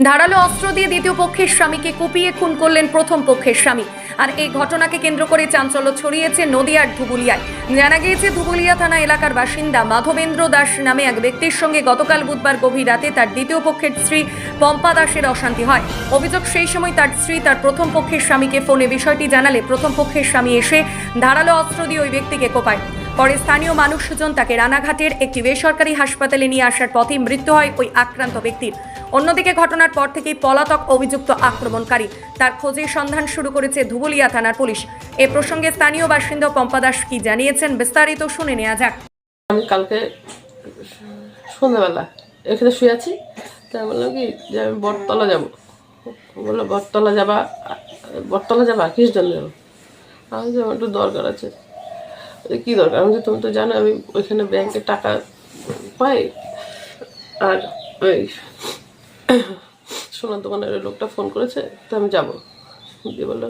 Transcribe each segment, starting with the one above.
ধারালো অস্ত্র দিয়ে দ্বিতীয় পক্ষের স্বামীকে কুপিয়ে খুন করলেন প্রথম পক্ষের স্বামী। আর এই ঘটনাকে কেন্দ্র করে চাঞ্চল্য ছড়িয়েছে নদিয়ার ধুবুলিয়ায়। জানা গিয়েছে, ধুবুলিয়া থানা এলাকার বাসিন্দা মাধবেন্দ্র দাস নামে এক ব্যক্তির সঙ্গে গতকাল বুধবার গভীর রাতে তার দ্বিতীয় পক্ষের স্ত্রী পম্পা দাসের অশান্তি হয়। অভিযোগ সেই সময় তার স্ত্রী তার প্রথম পক্ষের স্বামীকে ফোনে বিষয়টি জানালে প্রথম পক্ষের স্বামী এসে ধারালো অস্ত্র দিয়ে ওই ব্যক্তিকে কোপায়। পরে স্থানীয় মানুষজন তাকে রানাঘাটের একটি বেসরকারি হাসপাতালে নিয়ে আসার পথে মৃত্যু হয় ওই আক্রান্ত ব্যক্তির। অন্যদিকে ঘটনার পর থেকেই পলাতক অভিযুক্ত আক্রমণকারী তার খোঁজে সন্ধান শুরু করেছে ধুবুলিয়া থানার পুলিশ। এ প্রসঙ্গে স্থানীয় বাসিন্দা পম্পা দাস কি জানিয়েছেন বিস্তারিত শুনে নেওয়া যাক। আমি কালকে সন্ধ্যাবেলা এখানে শুয়ে আছি, তা বললাম কি যে আমি বটতলা যাব। বলল, বটতলা যাবা? বটতলা যাবা? কিস জন্য যাব? আমি যে আমার একটু দরকার আছে। কী দরকার? আমি যে তুমি তো জানো আমি ওইখানে ব্যাংকে টাকা পাই, আর ওই সোনার দোকানের ওই লোকটা ফোন করেছে তো আমি যাব। দিয়ে বলল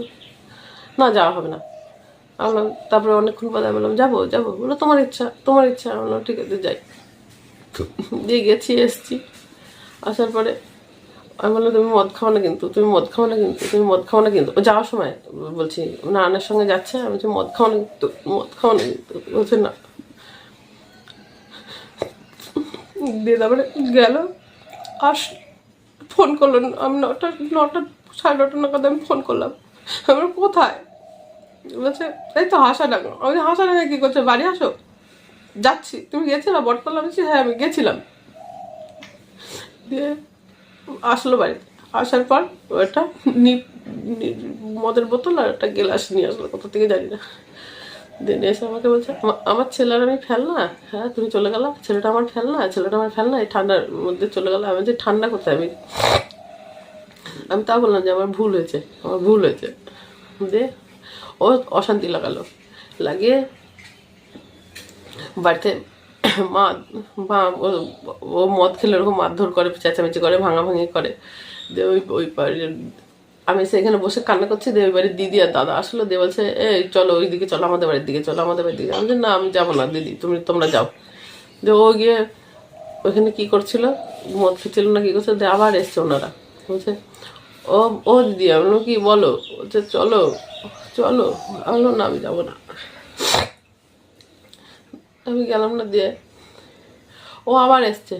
না যাওয়া হবে না। আমি বললাম তারপরে অনেকক্ষণ পরে আমি বললাম যাব যাব। বলল তোমার ইচ্ছা তোমার ইচ্ছা। আমি বললাম ঠিক আছে যাই। দিয়ে গেছি এসছি। আসার পরে আমি বললাম তুমি মদ খাও না কিন্তু তুমি মদ খাও না কিন্তু তুমি মদ খাও না কিন্তু। ও যাওয়ার সময় বলছি নানার সঙ্গে যাচ্ছে? আমি বলছি মদ খাও না কিন্তু মদ খাও না কিন্তু। বলছে না। দিয়ে তারপরে গেল আস ফোন করল। আমি নটা নটা, সাড়ে নটা নাগাদ আমি ফোন করলাম। আমার কোথায়? বলছে, এই তো হাসাডাঙ্গা আমি হাসাডাঙ্গা কি করছে? বাড়ি আসো? যাচ্ছি। তুমি গেছিলা বটতলা বলছি হ্যাঁ আমি গেছিলাম। দিয়ে আসলো বাড়িতে আসার পর নি- মদের বোতল আর একটা গেলাস নিয়ে আসলো। কোথা থেকে জানি না। এসে আমাকে বলছে আমার ছেলের আমি ফেলনা? হ্যাঁ তুমি চলে গেলা? ছেলেটা আমার ফেলনা? ছেলেটা আমার ফেলনা? এই ঠান্ডার মধ্যে চলে গেলো? আমি যে ঠান্ডা কোথায়? আমি আমি তা বললাম যে, আমার ভুল হয়েছে, আমার ভুল হয়েছে। দিয়ে ও অশান্তি লাগালো। লাগিয়ে বাড়িতে মা মা, ও- মদ খেলে ওরকম মারধর করে, চেঁচামেচি করে, ভাঙাভাঙি করে। দিয়ে ওই ওই আমি সেখানে বসে কান্না করছি ওই বাড়ির দিদি আর দাদা। আসলো দিয়ে বলছে, এই, চলো ওই দিকে চলো, আমাদের বাড়ির দিকে চলো, আমাদের বাড়ির দিকে। আমি না, আমি যাব না, দিদি, তুমি, তোমরা যাও। যে ও গিয়ে ওইখানে কি করছিল? মদ খেয়েছিল না, কি করছে দিয়ে আবার এসছে ওনারা। বলছে, ও ও দিদি, আমি কি বলো? বলছে, চলো চলো। আমি না, আমি যাব না। আমি গেলাম না, দিয়ে ও আবার এসছে।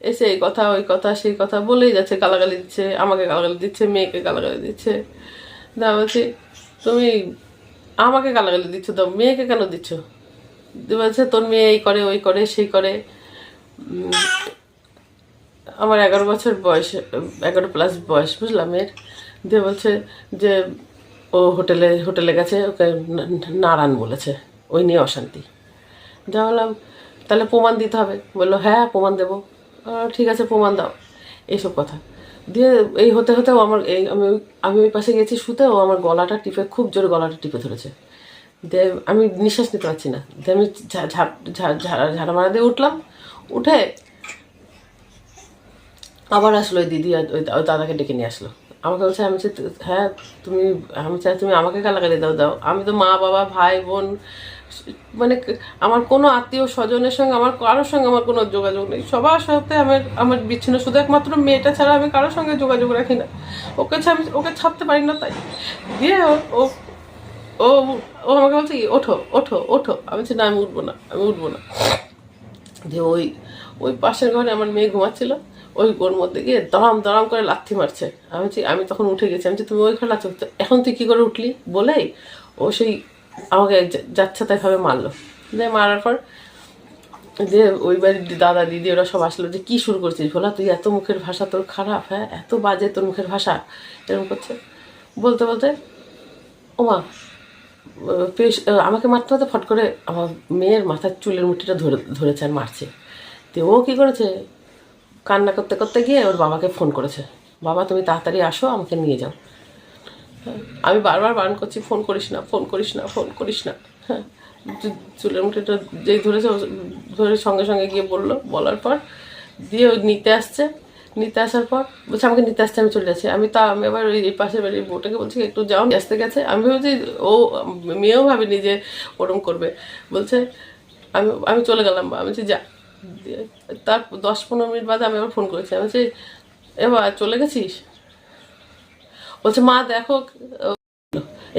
এসে এই কথা, ওই কথা, সেই কথা বলেই যাচ্ছে, গালাগালি দিচ্ছে, আমাকে গালাগালি দিচ্ছে, মেয়েকে গালাগালি দিচ্ছে। দা বলছি, তুমি আমাকে গালাগালি দিচ্ছ তো, মেয়েকে কেন দিচ্ছ? বলছে, তোর মেয়ে এই করে, ওই করে, সেই করে। আমার এগারো বছর বয়স, এগারো প্লাস বয়স বুঝলাম এর দিয়ে বলছে যে, ও হোটেলে হোটেলে গেছে, ওকে নারায়ণ বলেছে, ওই নিয়ে অশান্তি। যা বললাম, তাহলে প্রমাণ দিতে হবে। বলল হ্যাঁ প্রমাণ দেবো। ঠিক আছে, প্রমাণ দাও। এইসব কথা। দিয়ে এই হতে হতেও আমার এই আমি আমি ওই পাশে গেছি শুতে, ও আমার গলাটা টিপে, খুব জোরে গলাটা টিপে ধরেছে। দিয়ে আমি নিঃশ্বাস নিতে পারছি না। দিয়ে আমি ঝাড়া মারা দিয়ে উঠলাম। উঠে আবার আসলো ওই দিদি ওই দাদাকে ডেকে নিয়ে আসলো। আমাকে বলছে, আমি হ্যাঁ তুমি আমি চাই তুমি আমাকে গালাগালি দাও দাও। আমি তো মা, বাবা, ভাই, বোন মানে আমার কোনো আত্মীয় স্বজনের সঙ্গে, আমার কারোর সঙ্গে আমার কোনো যোগাযোগ নেই। সবার সাথে আমার আমার বিচ্ছিন্ন, শুধু একমাত্র মেয়েটা ছাড়া আমি কারোর সঙ্গে যোগাযোগ রাখি না। ওকে আমি, ওকে ছাড়তে পারি না তাই। দিয়ে ও- ও ও ও আমাকে বলছে কি, ওঠো ওঠো ওঠো। আমি বলছি, না, আমি উঠবো না, আমি উঠবো না। যে ওই ওই পাশের ঘরে আমার মেয়ে ঘুমাচ্ছিল, ওই ওর মধ্যে গিয়ে দড়াম দড়াম করে লাথি মারছে। আমি আমি তখন উঠে গেছি। আমি তুমি ওই ঘরে লাথি এখন তুই কী করে উঠলি? বলেই ও সেই আমাকে যাচ্ছে তাইভাবে মারলো। দিয়ে মারার পর যে ওই বাড়ির দাদা, দিদি, ওরা সব আসলো যে, কী শুরু করছিস ভোলা? তুই এত মুখের ভাষা, তোর খারাপ হ্যাঁ? এত বাজে তোর মুখের ভাষা। এরকম করছে। বলতে বলতে ওমা পেশ আমাকে মারতে মারতে ফট করে আমার মেয়ের মাথার চুলের মুঠিটা ধরে, ধরেছে আর মারছে। তো ও কী করেছে? কান্না করতে করতে গিয়ে ওর বাবাকে ফোন করেছে। বাবা, তুমি তাড়াতাড়ি আসো, আমাকে নিয়ে যাও। আমি বারবার বারণ করছি, ফোন করিস না, ফোন করিস না, ফোন করিস না। হ্যাঁ চুলের মুঠিটা যেই ধরেছে ধরে সঙ্গে সঙ্গে গিয়ে বলল। বলার পর দিয়ে নিতে আসছে। নিতে আসার পর বলছে, আমাকে নিতে আসতে, আমি চলে যাচ্ছি। আমি তা, আমি আবার ওই পাশের বাড়ির বউটাকে বলছি, একটু যাও। আসতে গেছে। আমি ভেবেছি ও মেয়েও ভাবিনি যে ওরম করবে। বলছে, আমি আমি চলে গেলাম বা। আমি বলছি, যা। তার দশ পনেরো মিনিট বাদে আমি আবার ফোন করেছি। আমি বলছি এবার চলে গেছিস? বলছে, মা, দেখো,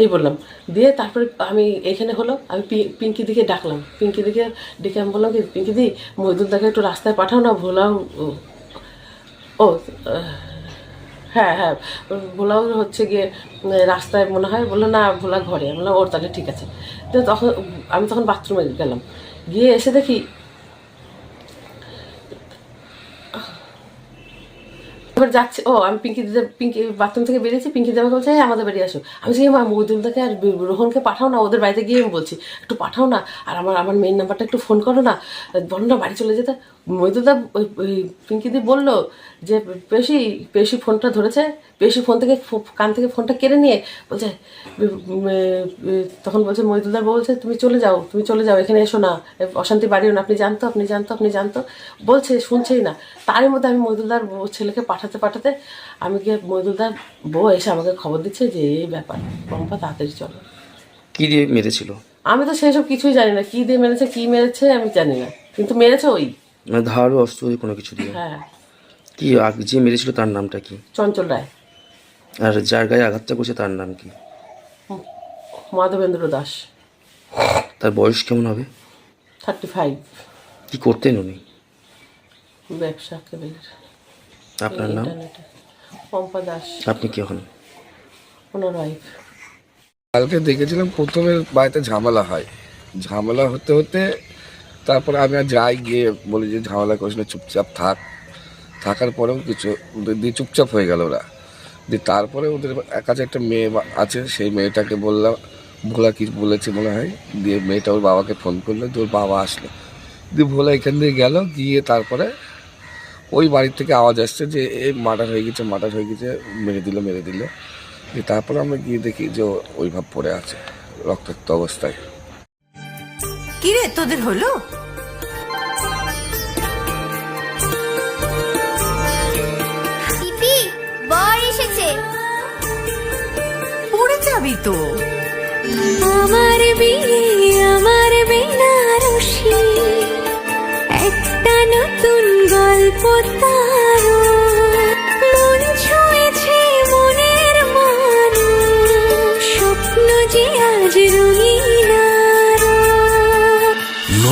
এই বললাম। দিয়ে তারপরে আমি এখানে হলো, আমি পিঙ্কি দিকে ডাকলাম। পিঙ্কি দিকে ডেকে আমি বললাম কি, পিঙ্কি দি মহিদুলদাকে একটু রাস্তায় পাঠাও না, ভোলাও, ও হ্যাঁ হ্যাঁ ভোলাও হচ্ছে গিয়ে, রাস্তায় মনে হয়, বলল, না, ভোলা ঘরে। আমি বললাম, ওর তাহলে ঠিক আছে। তো তখন, আমি তখন বাথরুমে গেলাম। গিয়ে এসে দেখি এবার যাচ্ছে ও আমি পিঙ্কি দিদি পিঙ্কি বাথরুম থেকে বেরিয়েছি পিঙ্কি দিদি বলছে "এই, আমাদের বাড়ি আসো। আমি বলছি মা মহিদুলদাকে আর রোহনকে পাঠাও না ওদের বাড়িতে গিয়ে আমি বলছি একটু পাঠাও না আর আমার আমার মেন নাম্বারটা একটু ফোন করো না বলো না বাড়ি চলে যেতে। মহিদুলদা ওই ওই পিঙ্কি দি বলল যে পেশি পেশি ফোনটা ধরেছে পেশি ফোন থেকে কান থেকে ফোনটা কেড়ে নিয়ে বলছে তখন বলছে মহিদুলদার বলছে তুমি চলে যাও তুমি চলে যাও এখানে এসো না অশান্তি বাড়িও না আপনি জানতো আপনি জানতো আপনি জানতো। বলছে শুনছেই না। তারই মধ্যে আমি মহিদুলদার ছেলেকে পাঠাতে পাঠাতে আমি গিয়ে মহিদুলদার বউ এসে আমাকে খবর দিচ্ছে যে এই ব্যাপার। পম্পা তাড়াতাড়ি চলো। কি দিয়ে মেরেছিল? আমি তো সেসব কিছুই জানি না। কি দিয়ে মেরেছে কি মেরেছে আমি জানি না। কিন্তু মেরেছে ওই। মানে ধারালো অস্ত্র দিয়ে কোনো কিছু দিয়ে? হ্যাঁ। কি আগ- যে মেরেছিল তার নামটা কি? চঞ্চল রায়। আর যার গায়ে আঘাতটা করছে তার নাম কি? মাধবেন্দ্র দাস। তার বয়স কেমন হবে? Thirty five. কি করতেন উনি? ব্যবসা কেবলের আপনার নাম? পম্পা দাস। আপনি কি হন? ওনার ওয়াইফ কালকে দেখেছিলাম প্রথমে বাড়িতে ঝামেলা হয়। ঝামেলা হতে হতে তারপরে আমি আর যাই গিয়ে বলি যে ঝামেলা করিস না চুপচাপ থাক। থাকার পরেও কিছু ওদের দিয়ে চুপচাপ হয়ে গেল ওরা। দিয়ে তারপরে ওদের কাছে একটা মেয়ে আছে সেই মেয়েটাকে বললাম ভোলা কি বলেছে মনে হয়? দিয়ে মেয়েটা ওর বাবাকে ফোন করল দিয়ে ওর বাবা আসলো। দিয়ে ভোলা এখান দিয়ে গেল গিয়ে তারপরে ওই বাড়ির থেকে আওয়াজ আসছে যে এই মার্ডার হয়ে গেছে মার্ডার হয়ে গেছে মেরে দিল মেরে দিল। তারপরে আমরা গিয়ে দেখি যে ওইভাব পড়ে আছে রক্তাক্ত অবস্থায়। কিরে তোদের হলো? পড়ে যাবি তো। আমার বিয়ে